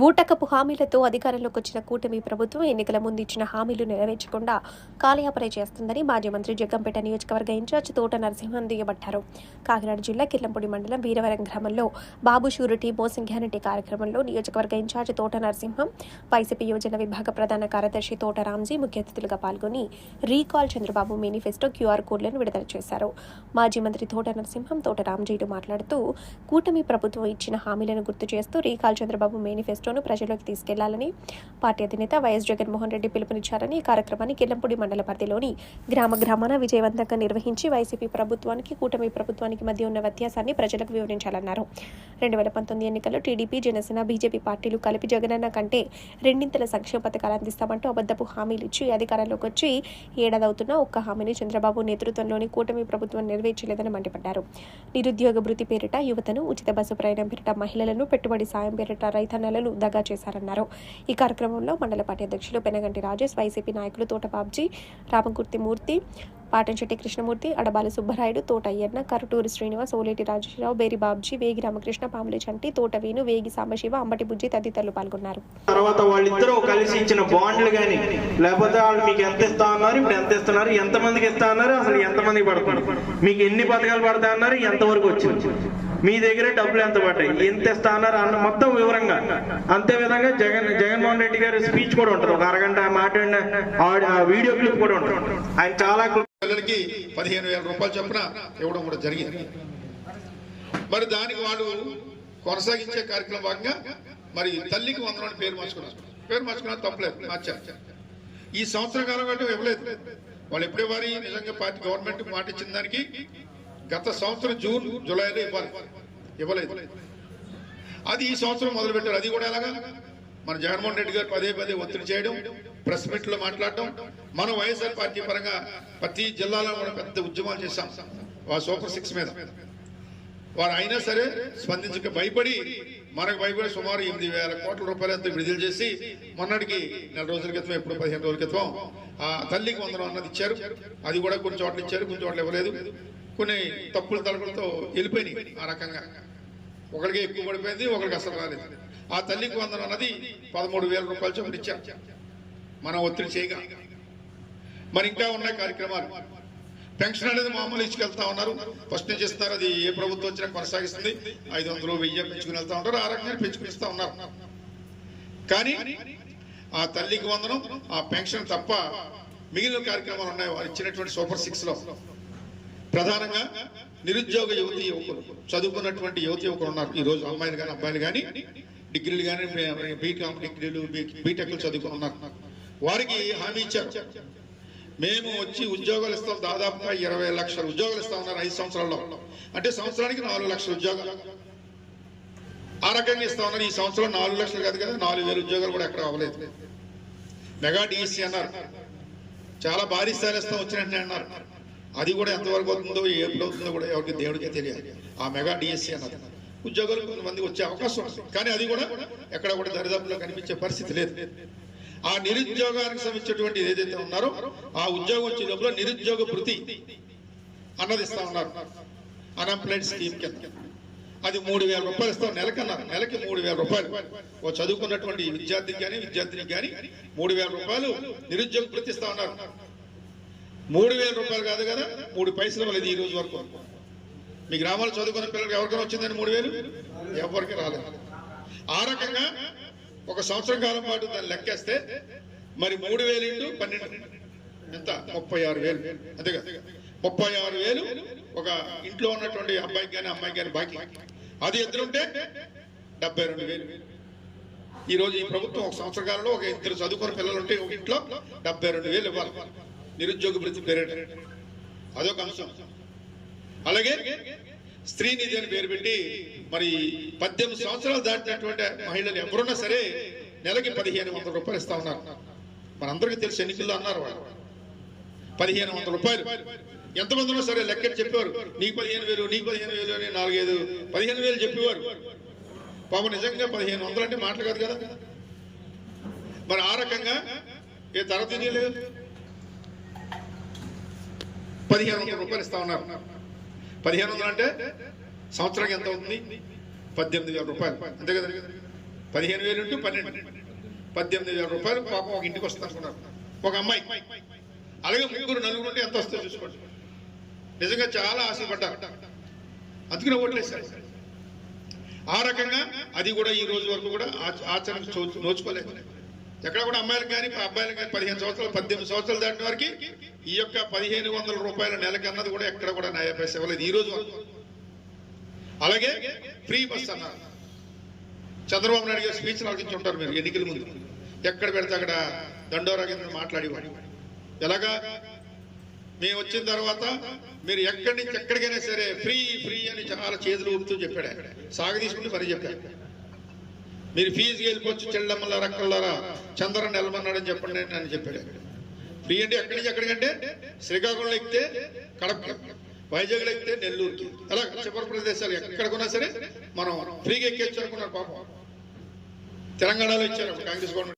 బూటకపు హామీలతో అధికారంలోకి వచ్చిన కూటమి ప్రభుత్వం ఎన్నికల ముందు ఇచ్చిన హామీలు నెరవేర్చకుండా కాలయాపన చేస్తుందని మాజీ మంత్రి జగ్గంపేట నియోజకవర్గ ఇన్ఛార్జ్ తోట నరసింహన్ దుయ్యబట్టారు. కాకినాడ జిల్లా కిర్లంపూడి మండలం వీరవరం గ్రామంలో బాబు షూరిటీ మోసం గ్యారంటీ కార్యక్రమంలో నియోజకవర్గ ఇన్ఛార్జ్ తోట నరసింహం వైసీపీ యువజన విభాగ ప్రధాన కార్యదర్శి తోట రామ్జీ ముఖ్య అతిథులుగా పాల్గొని రీకాల్ చంద్రబాబు మేనిఫెస్టో క్యూఆర్ కోడ్లను విడుదల చేశారు. మాజీ మంత్రి తోట నరసింహం తోట రామ్జీలు మాట్లాడుతూ కూటమి ప్రభుత్వం ఇచ్చిన హామీలను గుర్తు చేస్తూ రీకాల్ చంద్రబాబు మేనిఫెస్టో మేనిఫెస్టోను ప్రజల్లోకి తీసుకెళ్ళాలని పార్టీ అధినేత వైఎస్ జగన్మోహన్ రెడ్డి పిలుపునిచ్చారని ఈ కార్యక్రమాన్ని కిల్లంపూడి మండల పరిధిలోని గ్రామ గ్రామాన విజయవంతంగా నిర్వహించి వైసీపీ ప్రభుత్వానికి కూటమి ప్రభుత్వానికి మధ్య ఉన్న వ్యత్యాసాన్ని ప్రజలకు వివరించాలన్నారు. రెండు వేల పంతొమ్మిది ఎన్నికల్లో టీడీపీ జనసేన బీజేపీ పార్టీలు కలిపి జగనన్న కంటే రెండింతల సంక్షేమ పథకాలు అందిస్తామంటూ అబద్దపు హామీలు ఇచ్చి అధికారంలోకి వచ్చి ఏడాది అవుతున్నా ఒక్క హామీని చంద్రబాబు నేతృత్వంలోని కూటమి ప్రభుత్వం నెరవేర్చలేదని మండిపడ్డారు. నిరుద్యోగ భృతి పేరిట యువతను ఉచిత బస్సు ప్రయాణం పేరిట మహిళలను పెట్టుబడి సాయం పేరిట రైతన్నలను దగా చేశారన్నారు. ఈ కార్యక్రమంలో మండల పార్టీ అధ్యక్షులు పెనగంటి రాజేష్ వైసీపీ నాయకులు తోట బాబ్జీ రామకుర్తి మూర్తి పాటంశెట్టి కృష్ణమూర్తి అడబాల సుబ్బరాయుడు తోటయ్యన్న అయ్యన్న శ్రీనివాస్ ఓలేటి రాజేశ్వరరావు బేరి బాబ్జీ వేగి రామకృష్ణ పాములి చంటి తోటవీను వేగి సాంబశివ అంబటి బుజ్జి తదితరులు పాల్గొన్నారు. తర్వాత వాళ్ళిద్దరూ కలిసి ఇచ్చిన బాండ్లు కానీ లేకపోతే వాళ్ళు మీకు ఎంత ఇస్తా ఉన్నారు ఇప్పుడు ఎంత ఇస్తున్నారు ఎంత మందికి ఇస్తా ఉన్నారు అసలు ఎంత మందికి పడుతుంది? మీకు ఎన్ని పథకాలు పడతా అన్నారు ఎంతవరకు వచ్చింది? మీ దగ్గరే డబ్బులు ఎంత పడ్డాయి? ఎంత ఇస్తా అన్నారు అన్న మొత్తం వివరంగా. అంతే విధంగా జగన్ జగన్మోహన్ రెడ్డి గారి స్పీచ్ కూడా ఉంటుంది. ఒక అరగంట మాట్లాడిన ఆ- వీడియో క్లిప్ కూడా ఉంటుంది. ఆయన చాలా పిల్లలకి పదిహేను వేల రూపాయలు చొప్పున ఇవ్వడం కూడా జరిగింది. మరి దానికి వాళ్ళు కొనసాగించే కార్యక్రమం భాగంగా మరి తల్లికి వందనని పేరు మార్చుకున్నారు. పేరు మార్చుకున్నారు తప్పలేదు. మార్చారు. ఈ సంవత్సరం కాలం కంటే ఇవ్వలేదు. వాళ్ళు ఎప్పుడే వారి నిజంగా పార్టీ గవర్నమెంట్ మాట ఇచ్చిన దానికి గత సంవత్సరం జూన్ జూలైలో ఇవ్వాలి. ఇవ్వలేదు. అది ఈ సంవత్సరం మొదలు పెట్టారు అది కూడా ఎలాగా? మన జగన్మోహన్ రెడ్డి గారు పదే పదే ఒత్తిడి చేయడం ప్రెస్ మీట్లో మాట్లాడడం మనం వైఎస్ఆర్ పార్టీ పరంగా ప్రతి జిల్లాలో కూడా పెద్ద ఉద్యమాలు చేశాం. వారు సూపర్ సిక్స్ మీద. వారు అయినా సరే స్పందించక భయపడి మనకు భయపడి సుమారు ఎనిమిది వేల కోట్ల రూపాయలంతా విడుదల చేసి మొన్నటికి నెల రోజుల క్రితం ఎప్పుడు పదిహేను రోజుల క్రితం ఆ తల్లికి వందనం అన్నది ఇచ్చారు. అది కూడా కొన్ని చోట్ల ఇచ్చారు కొన్ని చోట్ల ఇవ్వలేదు. కొన్ని తప్పుల తలపులతో వెళ్ళిపోయినాయి ఆ రకంగా. ఒకరికి ఎక్కువ పడిపోయింది ఒకరికి అసలు రాలేదు. ఆ తల్లికి వందనం అన్నది పదమూడు వేల రూపాయలు చొప్పున ఇచ్చారు మనం ఒత్తిడి చేయగా. మరి ఇంకా ఉన్నాయి కార్యక్రమాలు. పెన్షన్ అనేది మామూలు ఇచ్చుకెళ్తా ఉన్నారు. ఫస్ట్ నుంచి ఇస్తారు అది ఏ ప్రభుత్వం వచ్చినా కొనసాగిస్తుంది. ఐదు వందలు వెయ్యి పెంచుకుని వెళ్తా ఉంటారు ఆ రకంగా పెంచుకునిస్తా ఉన్నారు. కానీ ఆ తల్లికి వందనం ఆ పెన్షన్ తప్ప మిగిలిన కార్యక్రమాలు ఉన్నాయి. వారు ఇచ్చినటువంటి సూపర్ సిక్స్లో ప్రధానంగా నిరుద్యోగ యువతి యువకులు చదువుకున్నటువంటి యువతి యువకులు ఉన్నారు. ఈ రోజు అమ్మాయిలు కానీ అబ్బాయిలు కానీ డిగ్రీలు కానీ బీకామ్ డిగ్రీలు బీటెక్లు చదువుకుని ఉన్నారు. వారికి హామీ ఇచ్చారు. మేము వచ్చి ఉద్యోగాలు ఇస్తాం దాదాపుగా ఇరవై లక్షల. ఉద్యోగాలు ఇస్తా ఉన్నారు ఐదు సంవత్సరాల్లో. అంటే సంవత్సరానికి నాలుగు లక్షల ఉద్యోగాలు ఆ రకంగా ఇస్తా ఉన్నారు. ఈ సంవత్సరం నాలుగు లక్షలు కాదు కదా నాలుగు వేల ఉద్యోగాలు కూడా ఎక్కడ అవ్వలేదు. మెగా డిఎస్సీ అన్నారు. చాలా భారీ స్థాయిలో ఇస్తాం వచ్చినట్టు అన్నారు. అది కూడా ఎంతవరకు అవుతుందో ఎప్పుడు అవుతుందో కూడా ఎవరికి దేవుడికే తెలియాలి. ఆ మెగా డిఎస్సీ అన్నది. ఉద్యోగాలు కొంతమంది వచ్చే అవకాశం ఉంది. కానీ అది కూడా ఎక్కడ కూడా దరిదాపులో కనిపించే పరిస్థితి లేదు. ఆ నిరుద్యోగానికి సంబంధించినటువంటి ఏదైతే ఉన్నారో ఆ ఉద్యోగం వచ్చే లోపల నిరుద్యోగ భృతి అన్నది ఇస్తా ఉన్నారు. అన్ఎంప్లాయిడ్ స్కీమ్ కింద. అది మూడు వేల రూపాయలు ఇస్తాం నెలకన్నారు. నెలకి మూడు వేల రూపాయలు. ఓ చదువుకున్నటువంటి విద్యార్థికి కానీ విద్యార్థినికి కానీ మూడు వేల రూపాయలు నిరుద్యోగ భృతి ఇస్తా ఉన్నారు. మూడు వేల రూపాయలు కాదు కదా? మూడు పైసలు ఇవ్వలేదు ఈ రోజు వరకు. మీ గ్రామాల్లో చదువుకున్న పిల్లలకు ఎవరికైనా వచ్చిందని మూడు వేలు? ఎవరికి రాలేదు. ఆ రకంగా ఒక సంవత్సరం కాలం పాటు దాన్ని లెక్కేస్తే మరి మూడు వేలు ఇంటూ పన్నెండు. ఎంత? ముప్పై ఆరు వేలు. అంతే కదా? ముప్పై ఆరు వేలు ఒక ఇంట్లో ఉన్నటువంటి అబ్బాయికి కానీ అమ్మాయికి కానీ బాకీ. అది ఎదురుంటే డెబ్బై రెండు వేలు. ఈ రోజు ఈ ప్రభుత్వం ఒక సంవత్సర కాలంలో ఒక ఇద్దరు చదువుకున్న పిల్లలు ఉంటే ఒక ఇంట్లో డెబ్బై రెండు వేలు ఇవ్వాలి. నిరుద్యోగ వృత్తి పేరేట. అదొక అంశం. అలాగే స్త్రీనిధి అని పేరు పెట్టి మరి పద్దెనిమిది సంవత్సరాలు దాటినటువంటి మహిళలు ఎవరున్నా సరే నెలకి పదిహేను వందల రూపాయలు ఇస్తా ఉన్నారు. మనందరికీ తెలిసి ఎన్నికల్లో అన్నారు వాళ్ళు. పదిహేను వందల రూపాయలు. ఎంతమంది ఉన్నా సరే లెక్క చెప్పేవారు. నీకు పదిహేను వేలు నీకు పదిహేను వేలు అని నాలుగైదు పదిహేను వేలు చెప్పేవారు. పాప నిజంగా పదిహేను వందలు అంటే మాటలు కాదు కదా. మరి ఆ రకంగా ఏ తరగతి లేదు పదిహేను వందల రూపాయలు ఇస్తా ఉన్నారు. పదిహేను వందలు అంటే సంవత్సరానికి ఎంత అవుతుంది? పద్దెనిమిది వేల రూపాయలు. అంతే కదా? పదిహేను వేలు ఇంటూ పన్నెండు. పద్దెనిమిది వేల రూపాయలు పాపం ఒక ఇంటికి వస్తారు. ఒక అమ్మాయి. అలాగే ముగ్గురు నలుగురు ఉంటే ఎంత వస్తుందో చూసుకోండి. నిజంగా చాలా ఆశపడ్డారు అందుకనే ఓట్లేశారు. ఆ రకంగా అది కూడా ఈ రోజు వరకు కూడా ఆచరణ నోచుకోలేదు. ఎక్కడ కూడా అమ్మాయిలకు కానీ అబ్బాయిలకు కానీ పదిహేను సంవత్సరాలు పద్దెనిమిది సంవత్సరాలు దాటిన వారికి ఈ యొక్క పదిహేను వందల రూపాయల నెలకన్నది కూడా ఎక్కడ కూడా న్యాయ పైసా ఇవ్వలేదు ఈ రోజు అలాగే ఫ్రీ బస్ అన్నారు చంద్రబాబు నాయుడు గారు స్పీచ్ ఆలోచించుంటారు మీరు ఎన్నికల ముందు. ఎక్కడ పెడితే అక్కడ దండోరా కింద మాట్లాడేవాడు. ఎలాగా? మేము వచ్చిన తర్వాత మీరు ఎక్కడి నుంచి ఎక్కడికైనా సరే ఫ్రీ ఫ్రీ అని చాలా చేతులు ఊపుతూ చెప్పాడు. సాగ తీసుకుంటే మరి చెప్పాడు. మీరు ఫీజుకి వెళ్ళిపోవచ్చు చెల్లమ్మలారా అక్కలారా చంద్రన్ నెలమన్నాడని చెప్పండి అని చెప్పాడు. బియ్యండి ఫ్రీ ఎక్కడి నుంచి ఎక్కడికంటే శ్రీకాకుళం ఎక్కితే కడప వైజాగ్లో ఎక్కితే నెల్లూరుకి. అలా చివరి ప్రదేశాలు ఎక్కడికొన్నా సరే మనం ఫ్రీగా ఎక్కేచ్చు అనుకున్నారు పాపం. తెలంగాణలో ఇచ్చారు కాంగ్రెస్ గవర్నమెంట్.